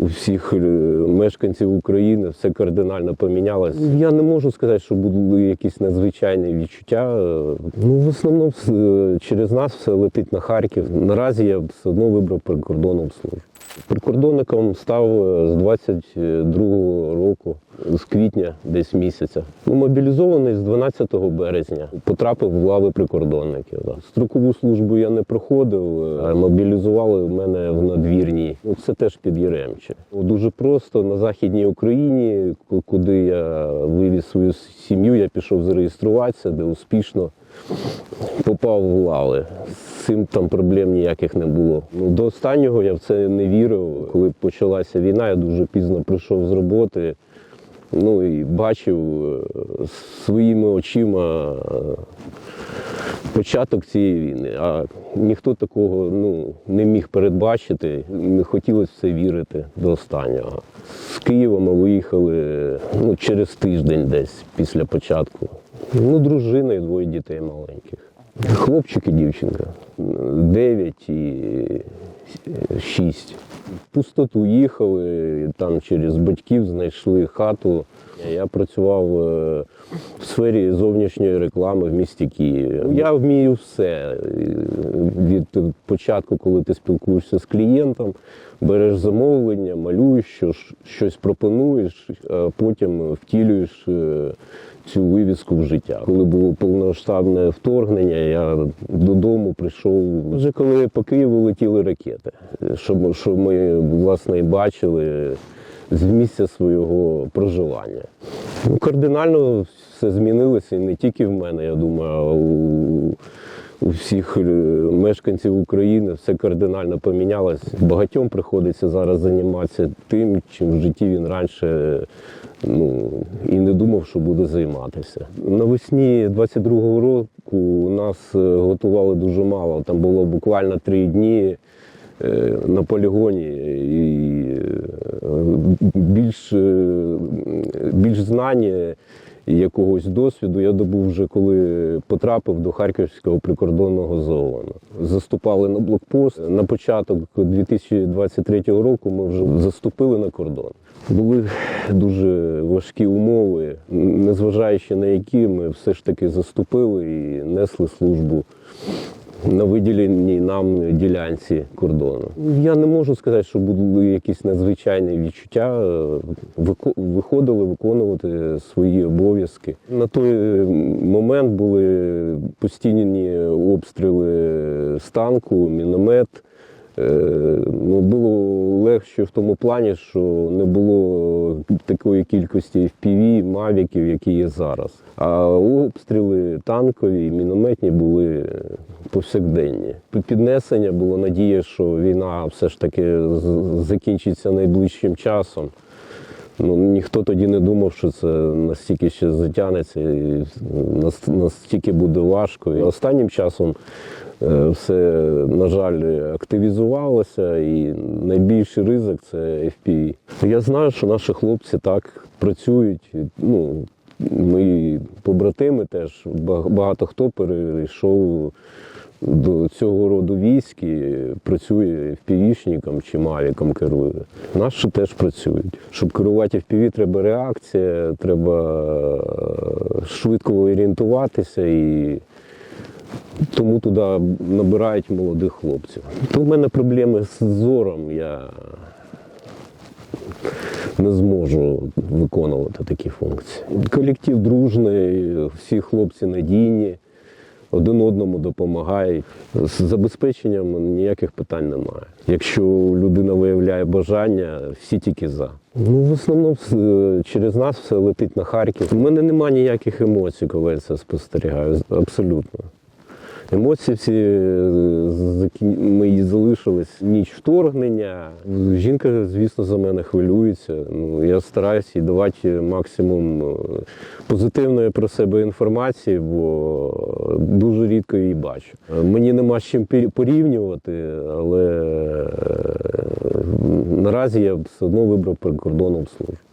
у всіх е, мешканців України все кардинально помінялось. Я не можу сказати, що були якісь надзвичайні відчуття. Е, Ну, в основному е, через нас все летить на Харків. Наразі я все одно вибрав прикордонну службу. Прикордонником став з 22-го року, з квітня десь місяця. Ну, мобілізований з 12 березня. Потрапив в лави прикордонників. Строкову службу я не проходив, а мобілізували мене в надвірній. Ну, це теж під Єремче. Ну, Дуже просто на Західній Україні, куди я вивіз свою сім'ю, я пішов зареєструватися, де успішно попав в лави. З цим там проблем ніяких не було. Ну, до останнього я в це не вірив. Коли почалася війна, я дуже пізно прийшов з роботи. Ну і бачив е, своїми очима е, початок цієї війни. А ніхто такого ну, не міг передбачити. Не хотілося в це вірити до останнього. З Києва ми виїхали ну, через тиждень десь після початку. Ну, дружина і двоє дітей маленьких. Хлопчик і дівчинка. Дев'ять і шість. В пустоту їхали, там через батьків знайшли хату. Я працював е, в сфері зовнішньої реклами в місті Києві. Я вмію все. Від початку, коли ти спілкуєшся з клієнтом, береш замовлення, малюєш щось, щось пропонуєш, а потім втілюєш е, цю вивіску в життя. Коли було повномасштабне вторгнення, я додому прийшов вже коли по Києву летіли ракети, щоб ми власне і бачили з місця свого проживання. Ну, кардинально все змінилося і не тільки в мене, я думаю, а у, у всіх е, мешканців України все кардинально помінялось. Багатьом приходиться зараз займатися тим, чим в житті він раніше ну, і не думав, що буде займатися. Навесні 22-го року нас е, готували дуже мало. Там було буквально три дні на полігоні і е, більш, е, більш знання якогось досвіду я добув вже коли потрапив до Харківського прикордонного зону. Заступали на блокпост. На початок 2023 року ми вже заступили на кордон. Були дуже важкі умови, незважаючи на які ми все ж таки заступили і несли службу на виділеній нам ділянці кордону. Я не можу сказати, що були якісь надзвичайні відчуття. Е, Виходили виконувати свої обов'язки. На той момент були постійні обстріли з танку, міномет. Е, Ну, було легше в тому плані, що не було такої кількості FPV, мавіків, які є зараз. А обстріли танкові мінометні були повсякденні. Піднесення було надія, що війна все ж таки закінчиться найближчим часом. Ну, ніхто тоді не думав, що це настільки ще затягнеться і настільки буде важко. І останнім часом е, все, на жаль, активізувалося, і найбільший ризик це FPV. Я знаю, що наші хлопці так працюють. Ну, мої побратими теж багато хто перейшов до цього роду військ і працює впівішником чи мавіком керує. Наші теж працюють. Щоб керувати впіві, треба реакція, треба е, швидко орієнтуватися і тому туди набирають молодих хлопців. То в мене проблеми з зором. Я не зможу виконувати такі функції. Колектив дружний, всі хлопці надійні, один одному допомагають. З забезпеченням ніяких питань немає. Якщо людина виявляє бажання, всі тільки за. Ну, в основному е, через нас все летить на Харків. У мене немає ніяких емоцій, коли я це спостерігаю. Абсолютно. Емоції всі е, мої залишились ніч вторгнення. Жінка, звісно, за мене хвилюється. Ну, я стараюся їй давати максимум е, позитивної про себе інформації, бо дуже рідко її бачу. Е, Мені нема з чим порівнювати, але наразі я все одно вибрав прикордонну службу.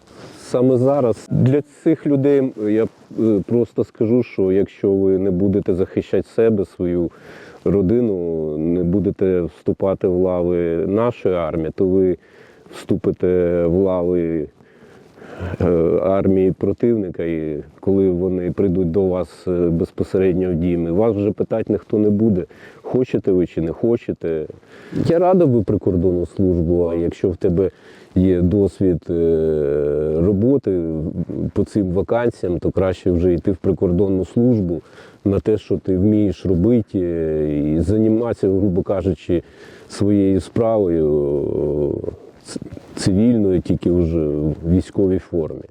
Саме зараз. Для цих людей я е, просто скажу, що якщо ви не будете захищати себе, свою родину, не будете вступати в лави нашої армії, то ви вступите в лави армії противника, і коли вони прийдуть до вас е, безпосередньо в дім, і вас вже питати ніхто не буде, хочете ви чи не хочете. Я радив би прикордонну службу, а якщо в тебе є досвід е, роботи по цим вакансіям, то краще вже йти в прикордонну службу на те, що ти вмієш робити, е, і займатися, грубо кажучи, своєю справою ц- цивільною, тільки вже в військовій формі.